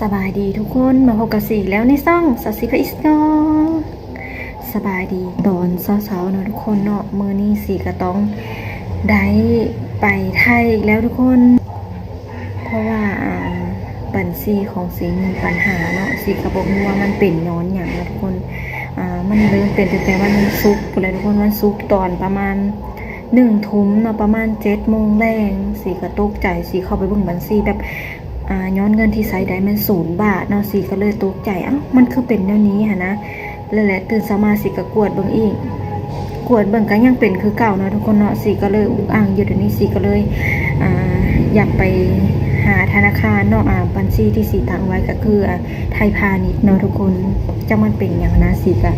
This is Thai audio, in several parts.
สบายดีทุกคนมาพบกับสีแล้วในซ่องสัสิพอิสโนสบายดีตอนเช้าๆเนอะทุกคนเนาะมือนี้สีก็ต้องได้ไปไทยอีกแล้วทุกคน เพราะว่าอ่าบัญชีของสีมีปัญหาเนาะสีกระบอกว่ามันเป็นย้อนอย่างนะทุกคนอ่ามันเริ่มเป็นตั้งแต่วันศุกร์เลยทุกคนวันศุกตอนประมาณหนึ่งทุ่มเนาะประมาณเจ็ดโมงแรงสีกระตุกใจสีเข้าไปบิ่งบัญชีแบบ ย้อนเงินที่ไซด์ได้มันศูนย์บาทเนาะสีก็เลยตกใจเอ้ามันคือเป็นแนวนี้ฮะนะแล้วแหละตื่นสมาสิก็กวดเบิ่งอีกกวดเบิ่งก็ยังเป็นคือเก่าเนาะทุกคนเนาะสีก็เลยอุกอ่างอยู่เดี๋ยวนี้สีก็เลยอยากไปหาธนาคารเนาะอ่าบัญชีที่สีตั้งไว้ก็คือไทยพาณิชย์เนาะทุกคนจะมันเป็นอย่างนะสีก็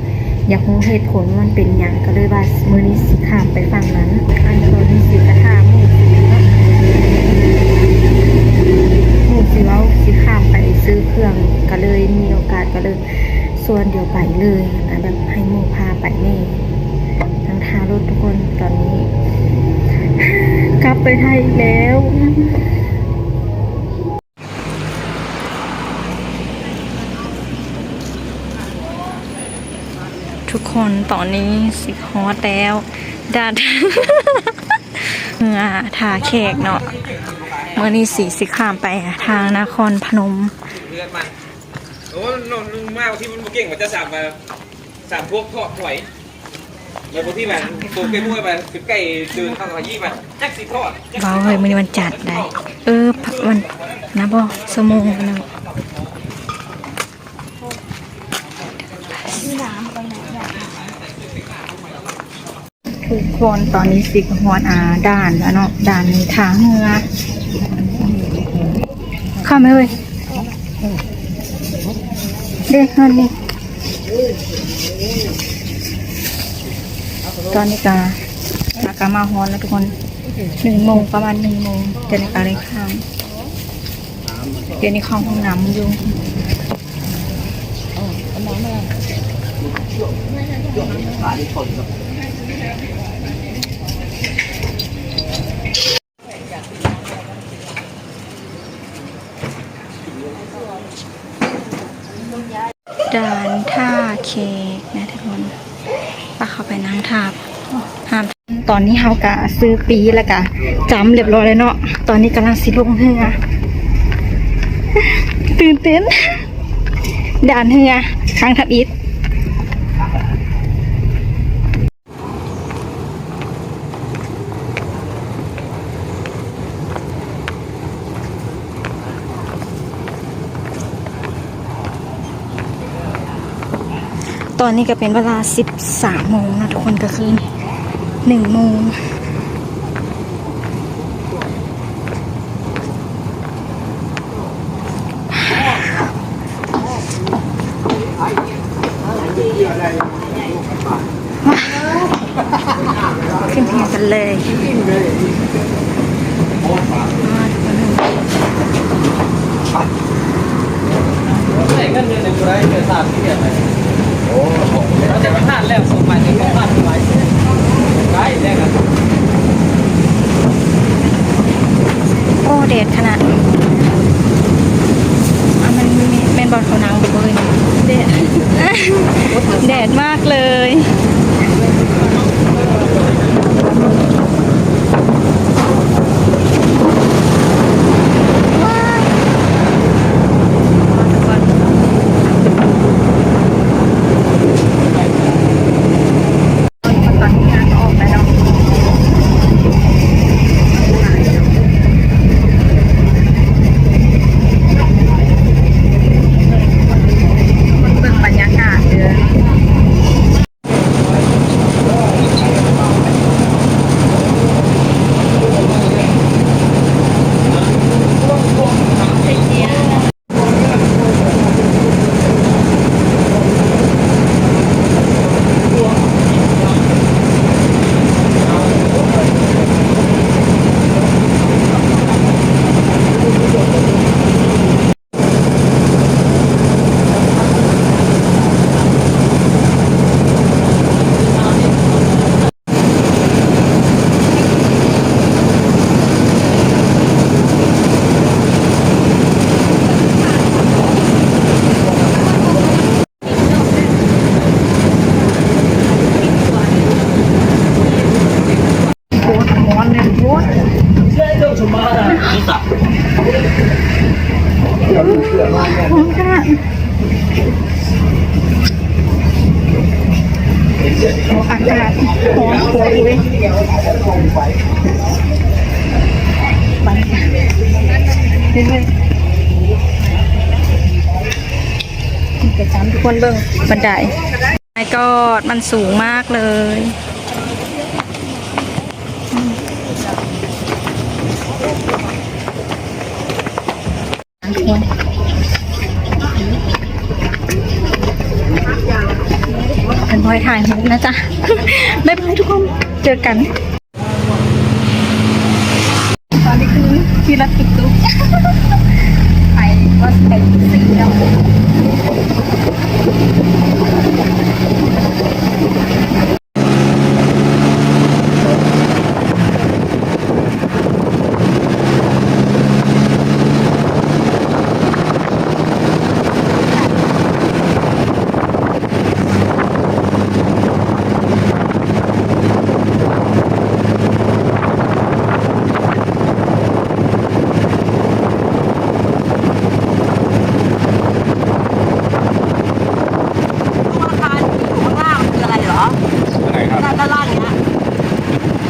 อยากรู้เหตุผลว่ามันเป็นอย่างก็เลยว่ามือนี้สิข้ามไปฝั่งนั้น อันนี้สีก็ถามสีเนาะ หมู สิข้ามไปซื้อเครื่องก็เลยมีโอกาสก็เลยส่วนเดียวไปเลยนะแบบให้หมูพาไปนี่ทั้งทารถทุกคนตอนนี้ กลับไปไทยแล้วทุกคนตอนนี้สิฮอตแล้วดัดเมื่อทาแขกเนาะ เมื่อนี้สีสิข้ามไปทางนครพนมเลือดมันโอ้นนลุงมากที่มันบ่เก่งมันจะสามมาสามพวกทอดถอยแล้วพวกที่มันตัวเก่งมวยมันคือไก่เดินเข้าขยี้มันแจ็คสีทอดแจ็คเว้าเฮ้ยมันวันจัดได้ เออพักวันนะบอสมงนึงทุกคนตอนนี้สิกฮอนอาด่านแล้วเนาะด่านในทางเรือเข้าไหมเว้ยเด็กนอนนี่ตอนนี้กาอากามาฮอนแล้วทุกคนหนึ่งโมงประมาณหนึ่งโมงเดี๋ยวในการได้ข้ามเดี๋ยวนี้ข้าห้องน้ำอยู่ด่านท่า เคกนะทุกคนปะเข้าไปนั่งทาบห้ามตอนนี้เฮากะซื้อปีแล้วกะจำเรียบร้อยแล้วเนาะตอนนี้กำลังสิลงเฮือตื่นเต้นด่านเฮือทางทับอิฐ ตอนนี้ก็เป็นเวลา 13โมงนะทุกคนก็คือ1โมงขึ้นเฮียงกันเลยมาทุกคนใส่เงินเดือนในกูได้เดือนสามที่เดือนไหน เรื่อยๆไปตามทุกคนเบิ่งบันไดไอ้กอดมันสูงมากเลยทุกคนเป็นพอยถ่ายรูปนะจ๊ะบ๊ายบายทุกคน เจอกันตอนนี้คือที่รักตุ๊กตุ๊กไป ก็เป็นสิ่งเดียว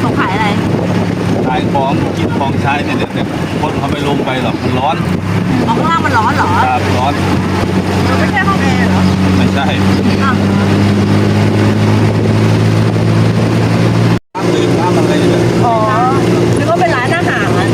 เขาขายอะไร ขายของกินของใช้เนี่ยแต่คนเขาไม่ลงไปห รอกมันร้อนข้างล่างมันร้อนเหรอครับร้อน มันไม่ใช่ห้องแอร์เหรอ ไม่ใช่ อ้าว น้ำดื่มน้ำอะไรเนี่ย อ๋อนึกว่าเป็นร้านอาหารอะ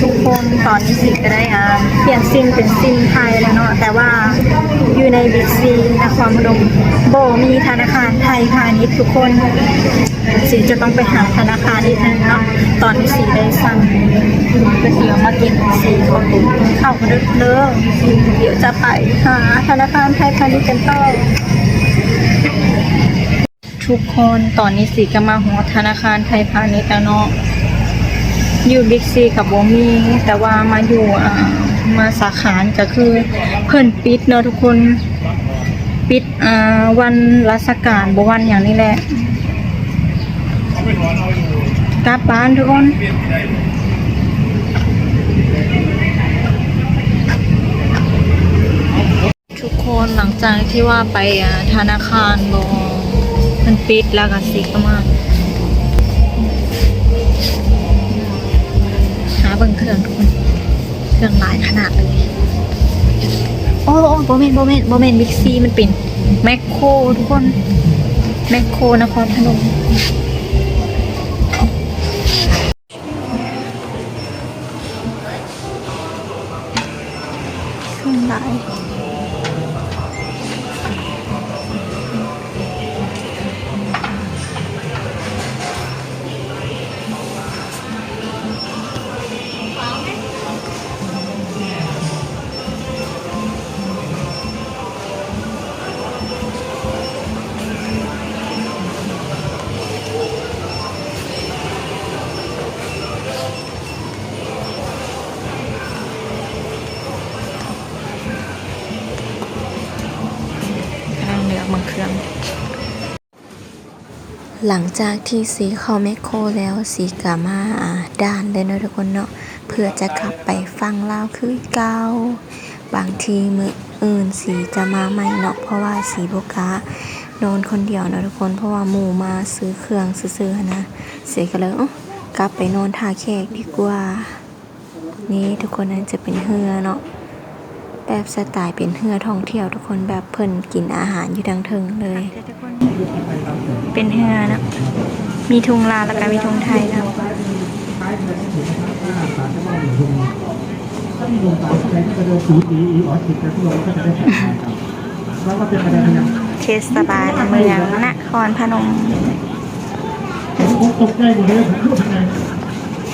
ทุกคนตอนนี้สิก็ได้อ่าเปลี่ยน ซิมเป็นซิมไทยแล้วเนาะแต่ว่าอยู่ในบิ๊กซีนครพนมโบมีธนาคารไทยพาณิชย์ทุกคนสิจะต้องไปหาธนาคารนิดนึงเนาะตอนนี้สีได้สั่งก๋วยเตี๋ยวมากินสีคนเข้ามาดึกเด้อเดี๋ยวจะไปหาธนาคารไทยพาณิชย์กันต่อทุกคนตอนนี้สีก็มาหัวธนาคารไทยพาณิชย์แล้วเนาะอยู่บิ๊กซีกับโบมีแต่ว่ามาอยู่อ่า มาสาขาก็คือเพิ่นปิดเนอะทุกคนปิดอ่าวันราชการบวันอย่างนี้แหละกลับบ้านทุกคนทุกคนหลังจากที่ว่าไปธนาคารบเพิ่นปิดแล้วก็สิก็มาหาเบิ่งเครื่องทุกคน เครื่องหลายขนาดเลยโอ้โอ้โบเมนโบเมนโบเมนบิ๊กซีมันเป็นแมคโครทุกคนแมคโครนครพนม หลังจากที่สีเข้าแมคโครแล้วสีกามาอ่าด้านเลยเนาะทุกคนเนาะเพื่อจะกลับไปฟังเล่าวคือเก่าบางทีมืออื่นสีจะมาใหม่เนาะเพราะว่าสีโบกะนอนคนเดียวเนาะทุกคนเพราะว่าหมู่มาซื้อเครื่องซื้อๆนะสีก็เลยกลับไปนอนทาแขกดีกว่า นี่ทุกคนนั้นจะเป็นเฮือเนาะแบบสไตล์เป็นเฮือท่องเที่ยวทุกคนแบบเพิ่นกินอาหารอยู่ดังเทิงเลย เป็นเฮือนะมีทุงลาวแล้วก็มีทุงไทยนะเทศบาลเมืองนครพนมผมตกใจหมดเลยผมรู้ทำไง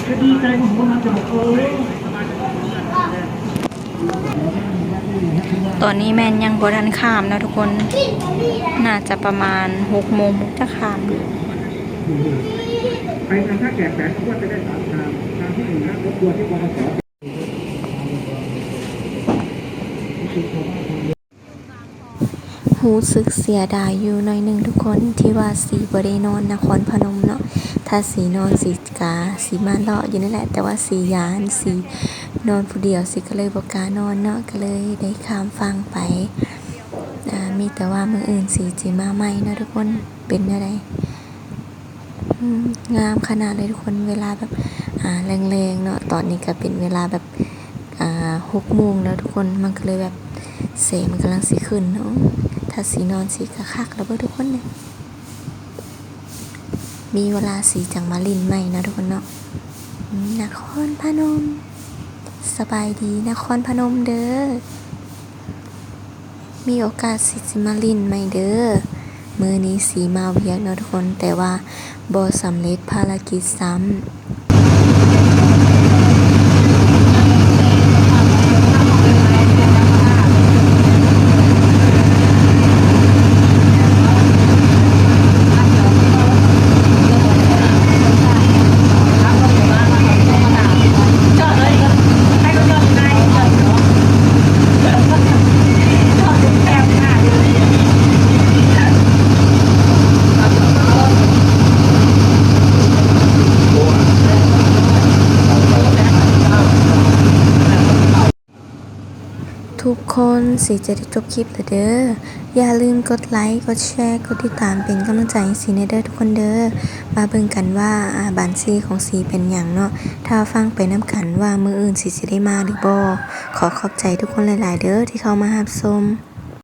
ก็ดีใจผมก็มันจะบอกเออ ตอนนี้แม่นยังบ่ทันข้ามนะทุกคน น่าจะประมาณ6โมงจะข้ามไปทางท่าแก่แสนก็จะได้สามทางทางที่หนึ่งนะรถทัวร์ที่บขสหูสึกเสียดายอยู่หน่อยหนึ่งทุกคนที่ว่าสีบ่ได้นนนครพนมเนาะ ถ้าสีนอนสีกาสีมาเลาะอยู่นั่นแหละ แต่ว่าสียานสีนอนผู้เดียวสิก็เลยบ่กล้านอนเนาะก็เลยได้ข้ามฟังไปมีแต่ว่ามืออื่นสีจิมาใหม่เนาะทุกคนเป็นอะไรงามขนาดเลยทุกคนเวลาแบบอ่าแรงๆเนาะตอนนี้ก็เป็นเวลาแบบอ่าหกโมงแล้วทุกคนมันก็เลยแบบเสงมันกำลังสีขึ้นเนาะถ้าสีนอนสีกะคักแล้วเบ่ทุกคนเนี่ย มีเวลาสีจังมาลินใหม่นะทุกคนเนาะนครพนม สบายดีนครพนมเด้อ มีโอกาสสิจิมาลินใหม่เด้อ มือนี้สีมาเวียกเนาะทุกคนแต่ว่าบอสำเร็จภารกิจซ้ำ จอดเลยให้เขาจอดในจอดเนาะจอดแอบหน้าเลย ทุกคนสีจะได้จบคลิปเล้วเด้อ อย่าลืมกดไลค์ กดแชร์ กดติดตามเป็นกำลังใจให้สีในเด้อทุกคนเด้อ มาเบิ่งกันว่าอาบานซีของสีเป็นอย่างเนาะ ถ้าฟังไปน้ำกันว่ามืออื่นสีจะได้มาหรือบ่ขอขอบใจทุกคนหลาย ๆ เด้อที่เข้ามาหับชม